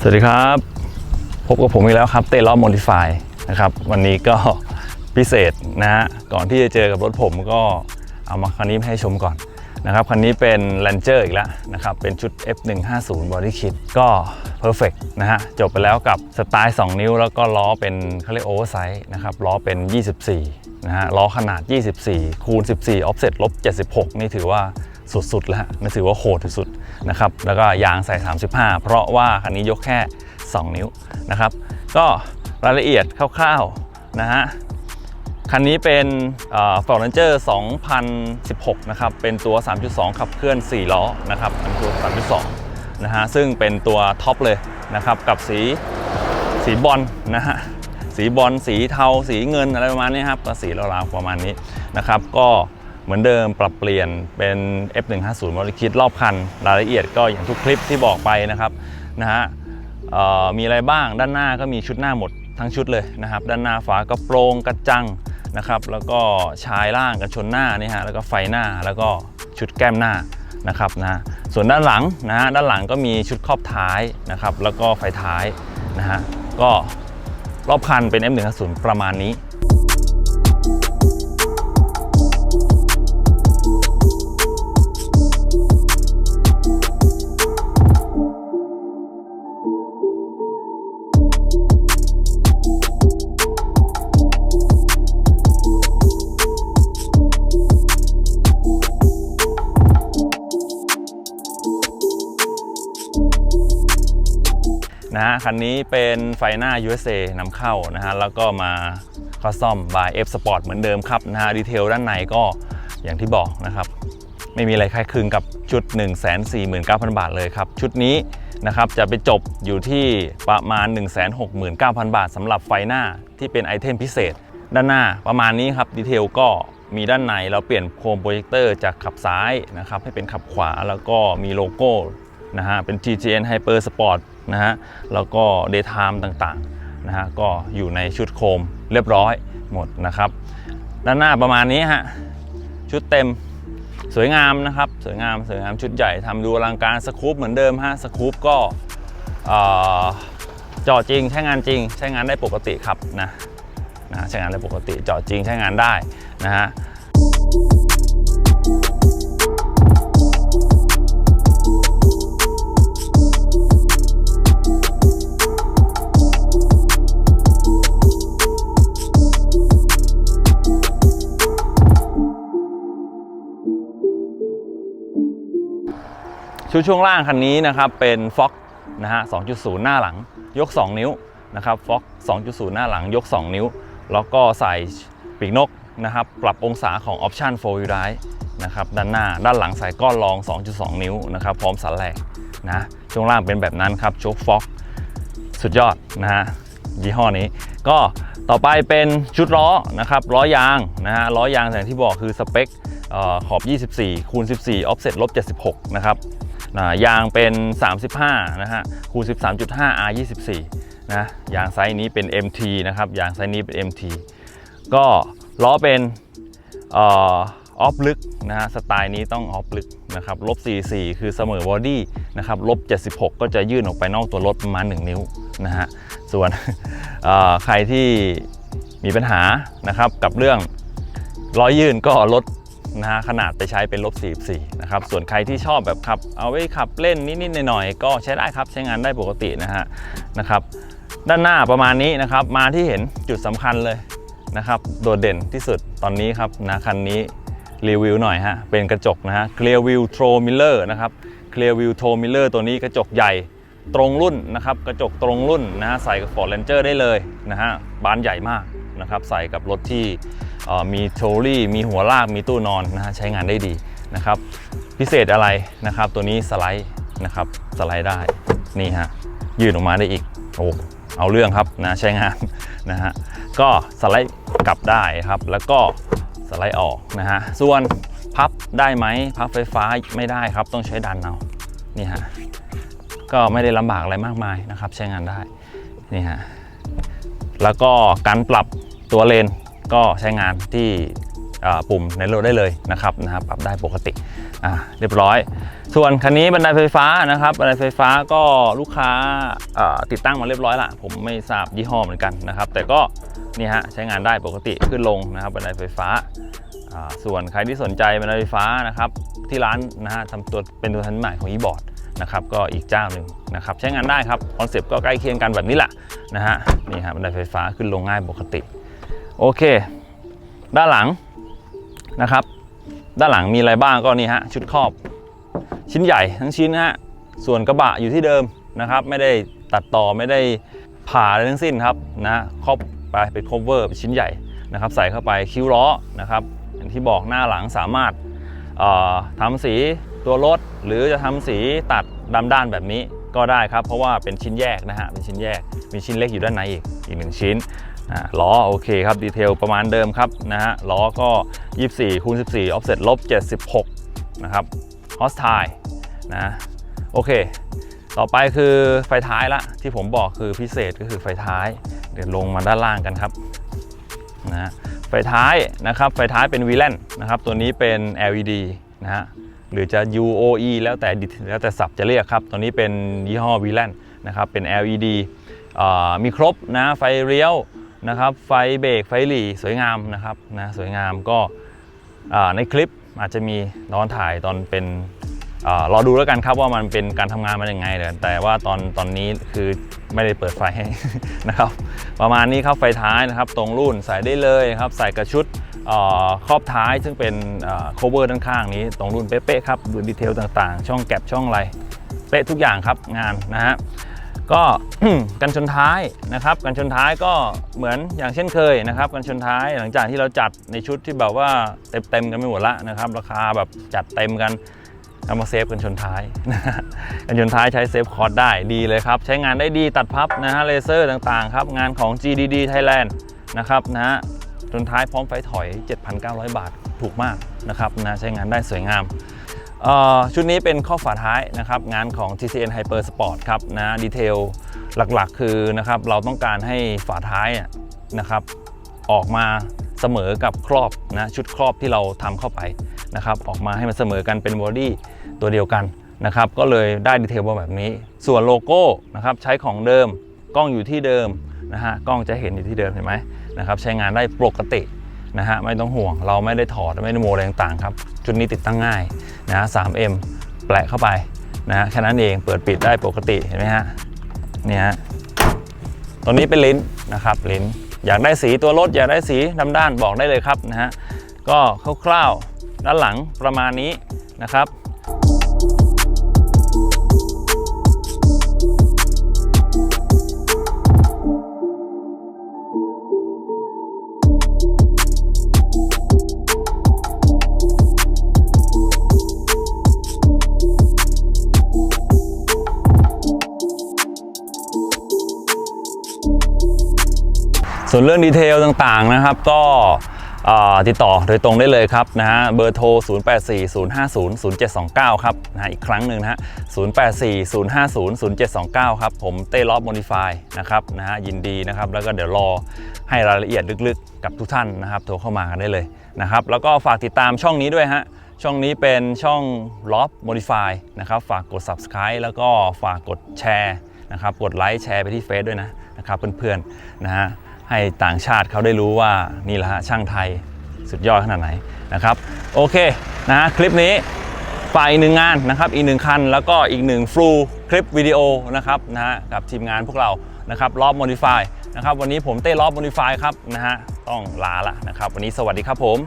สวัสดีครับ พบกับผมอีกแล้วครับเต้ล้อมอดิฟายนะครับ วันนี้ก็พิเศษนะฮะก่อนที่จะเจอกับรถผมก็เอามาคันนี้ให้ชมก่อนนะครับคันนี้เป็น Ranger อีกแล้วนะครับ เป็นชุด F150 Body Kit ก็ Perfect นะฮะ จบไปแล้วกับสไตล์ 2 นิ้ว แล้วก็ล้อเป็นเขาเรียกโอเวอร์ไซส์นะครับ ล้อเป็น 24 นะฮะ ล้อขนาด 24 คูณ 14 offset ลบ 76 นี่ถือว่า สุดๆแล้วฮะนั่นถือว่าโหดที่สุดนะครับแล้วก็ยางใส่ 35 เพราะว่าคันนี้ยกแค่ 2 นิ้วนะครับ ก็รายละเอียดคร่าวๆนะฮะคันนี้เป็น f o r d Ranger 2016 นะครับ เป็นตัว 3.2 ขับเคลื่อน 4 ล้อ นะครับเป็นตัว 3.2 นะฮะ ซึ่งเป็นตัวท็อปเลยนะครับ กับสี สีบอลนะฮะ สีบอล สีเทา สีเงินอะไรประมาณนี้ครับ ก็สีราวๆประมาณนี้นะครับ ก็ เหมือนเดิมปรับเปลี่ยนเป็น F150 โมดิคิดรอบคัน รายละเอียดก็อย่างทุกคลิปที่บอกไปนะครับนะฮะมีอะไรบ้างด้านหน้าก็มีชุดหน้าหมดทั้งชุดเลยนะครับ ด้านหน้าฝากระโปรงกระจังนะครับแล้วก็ชายล่างกันชนหน้านี่ฮะแล้วก็ไฟหน้าแล้วก็ชุดแก้มหน้านะครับนะส่วนด้านหลังนะฮะด้านหลังก็มีชุดครอบท้ายนะครับแล้วก็ไฟท้ายนะฮะก็รอบคันเป็น F150 ประมาณนี้ คันนี้เป็นไฟหน้า USA นำเข้านะฮะแล้วก็มาคอสตอม by F Sport เหมือนเดิมครับนะฮะดีเทลด้านในก็อย่างที่บอกนะครับ ไม่มีอะไรคล้ายคลึงกับชุด 149,000 บาทเลยครับ ชุดนี้นะครับจะไปจบอยู่ที่ประมาณ 169,000 บาทสำหรับไฟหน้าที่เป็นไอเทมพิเศษ ด้านหน้าประมาณนี้ครับดีเทลก็มีด้านในเราเปลี่ยนโคมโปรเจคเตอร์จากขับซ้ายนะครับให้เป็นขับขวาแล้วก็มีโลโก้นะฮะเป็น TGN Hyper Sport นะฮะแล้วก็ Daytime ต่างๆนะฮะก็อยู่ในชุดโคมเรียบร้อยหมดนะครับ ด้านหน้าประมาณนี้ฮะชุดเต็มสวยงามนะครับสวยงามสวยงามชุดใหญ่ทำดูอลังการสคูปเหมือนเดิมฮะสคูปก็เอ่อเจริงใช้งานจริง ใช้งานได้ปกติครับนะนะใช้งานได้ปกติจาะจริงใช้งานได้นะฮะ ชุดช่วงล่างคันนี้นะครับเป็น Fox นะฮะ 2.0 หน้าหลัง ยก 2 นิ้วนะครับ Fox 2.0 หน้าหลัง ยก 2 นิ้ว แล้วก็ใส่ปีกนกนะครับ ปรับองศาของ Option 4 Wheel Drive นะครับ ด้านหน้า ด้านหลังใส่ก้อนรอง 2.2 นิ้วนะครับ พร้อมสันแหลกนะ ช่วงล่างเป็นแบบนั้นครับโชค Fox สุดยอดนะฮะ ยี่ห้อนี้ ก็ต่อไปเป็นชุดล้อนะครับ ล้อยางนะฮะ ล้อยางอย่างที่บอกคือสเปคเอ่อขอบ 24 คูณ 14 offset ลบ 76 นะครับ ยางเป็น 35 นะฮะคูณ13.5 R 24นะยางไซส์นี้เป็น MT นะครับ ยางไซส์นี้เป็น MT ก็ล้อเป็นออฟลึกนะฮะสไตล์นี้ต้องออฟลึกนะครับลบ44 คือเสมอบอดี้นะครับลบ76 ก็จะยื่นออกไปนอกตัวรถประมาณ 1 นิ้วนะฮะส่วนใครที่มีปัญหานะครับกับเรื่องล้อยื่นก็ลด นะฮะขนาดไปใช้เป็นลบ44นะครับส่วนใครที่ชอบแบบขับ เอาไว้ขับเล่นนิดๆหน่อยๆก็ใช้ได้ครับใช้งานได้ปกตินะฮะนะครับด้านหน้าประมาณนี้นะครับมาที่เห็นจุดสำคัญเลยนะครับโดดเด่นที่สุดตอนนี้ครับนะคันนี้รีวิวหน่อยฮะเป็นกระจกนะฮะ Clear View Tro Miller นะครับ Clear View Tro Miller ตัวนี้กระจกใหญ่ตรงรุ่นนะครับกระจกตรงรุ่นนะฮะใส่กับ Ford Ranger ได้เลยนะฮะบานใหญ่มากนะครับใส่กับรถที่ มีโทรี่มีหัวลากมีตู้นอนนะฮะใช้งานได้ดีนะครับ พิเศษอะไรนะครับ ตัวนี้สไลด์นะครับสไลด์ได้นี่ฮะยืดออกมาได้อีกโอ้เอาเรื่องครับนะใช้งานนะฮะก็สไลด์กลับได้ครับ แล้วก็สไลด์ออกนะฮะส่วนพับได้ไหมพับไฟฟ้าไม่ได้ครับ ต้องใช้ดันเอานี่ฮะก็ไม่ได้ลำบากอะไรมากมายนะครับ ใช้งานได้นี่ฮะแล้วก็การปรับตัวเลน ก็ใช้งานที่ปุ่มในรถได้เลยนะครับนะฮะปรับได้ปกติเรียบร้อย ส่วนคันนี้บันไดไฟฟ้านะครับบันไดไฟฟ้าก็ลูกค้าติดตั้งมาเรียบร้อยละผมไม่ทราบยี่ห้อเหมือนกันนะครับ แต่ก็นี่ฮะใช้งานได้ปกติขึ้นลงนะครับบันไดไฟฟ้า ส่วนใครที่สนใจบันไดไฟฟ้านะครับที่ร้านนะฮะทำตัวเป็นตัวแทนจำหน่ายของ e-board นะครับก็อีกเจ้าหนึ่งนะครับใช้งานได้ครับคอนเซปต์ก็ใกล้เคียงกันแบบนี้แหละนะฮะนี่ฮะบันไดไฟฟ้าขึ้นลงง่ายปกติ โอเค ด้านหลังนะครับ ด้านหลังมีอะไรบ้างก็นี่ฮะชุดครอบ ชิ้นใหญ่ทั้งชิ้นนะฮะส่วนกระบะอยู่ที่เดิมนะครับ ไม่ได้ตัดต่อไม่ได้ผ่าอะไรทั้งสิ้นครับนะครอบไปเป็น cover เป็นชิ้นใหญ่นะครับ ใส่เข้าไปคิ้วล้อนะครับอย่างที่บอกหน้าหลังสามารถเอ่อทำสีตัวรถ หรือจะทำสีตัดดำด้านแบบนี้ก็ได้ครับ เพราะว่าเป็นชิ้นแยกนะฮะเป็นชิ้นแยกมีชิ้นเล็กอยู่ด้านในอีกอีกหนึ่งชิ้น ล้อโอเคครับดีเทลประมาณเดิมครับนะฮะล้อก็ 24คูณ14 offset ลบ76 นะครับฮอสไทนะโอเค ต่อไปคือไฟท้ายละที่ผมบอกคือพิเศษก็คือไฟท้าย เดี๋ยวลงมาด้านล่างกันครับนะไฟท้ายนะครับไฟท้ายเป็น v l a n นนะครับตัวนี้เป็น LED นะฮะหรือจะ UOE แล้วแต่แล้วแต่สับจะเรียกครับ ตัวนี้เป็นยี่ห้อ v l a n นนะครับเป็น LED อ่ามีครบนะไฟเลี้ยว นะครับ ไฟเบรกไฟหลีสวยงามนะครับนะสวยงามก็ในคลิปอาจจะมีตอนถ่ายตอนเป็นรอดูแล้วกันครับว่ามันเป็นการทำงานมันยังไงแต่แต่ว่าตอนตอนนี้คือไม่ได้เปิดไฟให้นะครับ ประมาณนี้ครับไฟท้ายนะครับ ตรงรุ่นใส่ได้เลยครับ ใส่กระชุดครอบท้ายซึ่งเป็นโคเวอร์ด้านข้างนี้ ตรงรุ่นเป๊ะๆครับดูดีเทลต่างๆ ช่องแก็บช่องอะไรเป๊ะทุกอย่างครับงานนะฮะ ก็กันชนท้ายนะครับ กันชนท้ายก็เหมือนอย่างเช่นเคยนะครับ กันชนท้ายหลังจากที่เราจัดในชุดที่แบบว่าเต็มเต็มๆกันไม่หมดละนะครับ ราคาแบบจัดเต็มกันเอามาเซฟกันชนท้ายกันชนท้ายใช้เซฟคอร์ดได้ดีเลยครับ ใช้งานได้ดีตัดพับนะฮะเลเซอร์ต่างๆครับ งานของ GDD Thailand นะครับนะฮะชนท้ายพร้อมไฟถอย 7,900 บาทถูกมากนะครับนะใช้งานได้สวยงาม ชุดนี้เป็นข้อฝาท้ายนะครับงานของ TCN Hyper Sport ครับนะดีเทลหลักๆ คือนะครับเราต้องการให้ฝาท้ายอะนะครับออกมาเสมอกับครอบนะชุดครอบที่เราทำเข้าไปนะครับออกมาให้มันเสมอกันเป็นบอดี้ตัวเดียวกันนะครับก็เลยได้ดีเทลมาแบบนี้ ส่วนโลโก้นะครับใช้ของเดิมกล้องอยู่ที่เดิมนะฮะกล้องจะเห็นอยู่ที่เดิมเห็นไหมนะครับใช้งานได้ปกติ นะฮะไม่ต้องห่วง เราไม่ได้ถอดไม่ได้โมอะไรต่างๆครับ ชุดนี้ติดตั้งง่ายนะะ 3M แปะเข้าไปนะฮะแค่นั้นเองเปิดปิดได้ปกติเห็นไหมฮะเนี่ยฮะตัวนี้เป็นลิ้นนะครับลิ้นอยากได้สีตัวรถอยากได้สีดำด้านบอกได้เลยครับนะฮะก็คร่าวๆด้านหลังประมาณนี้นะครับ วนเรื่องดีเทลต่างๆนะครับ ก็ติดต่อโดยตรงได้เลยครับนะฮะเบอร์โทร 0840500729 ครับนะฮะอีกครั้งหนึ่งนะฮะ0840500729 ครับ ผมเต้ล็อบโมดิฟายนะครับนะฮะยินดีนะครับ แล้วก็เดี๋ยวรอให้รายละเอียดลึกๆ กับทุกท่านนะครับ โทรเข้ามากันได้เลยนะครับ แล้วก็ฝากติดตามช่องนี้ด้วยฮะช่องนี้เป็นช่อง l o b Modify นะครับฝากกด Subscribe แล้วก็ฝากกดแชร์นะครับกดไลค์แชร์ไปที่เฟซด้วยนะนะครับเพื่อนๆนะฮะ ให้ต่างชาติเขาได้รู้ว่านี่แหละฮะช่างไทยสุดยอดขนาดไหนนะครับ โอเคนะคลิปนี้ฝ่ายหนึ่งงานนะครับอีกหนึ่งคัน แล้วก็อีกหนึ่งฟลูคลิปวิดีโอนะครับนะฮะกับทีมงานพวกเรานะครับรอบโมดิฟายนะครับวันนี้ผมเต้รอบโมดิฟายครับนะฮะต้องลาละนะครับ วันนี้สวัสดีครับผม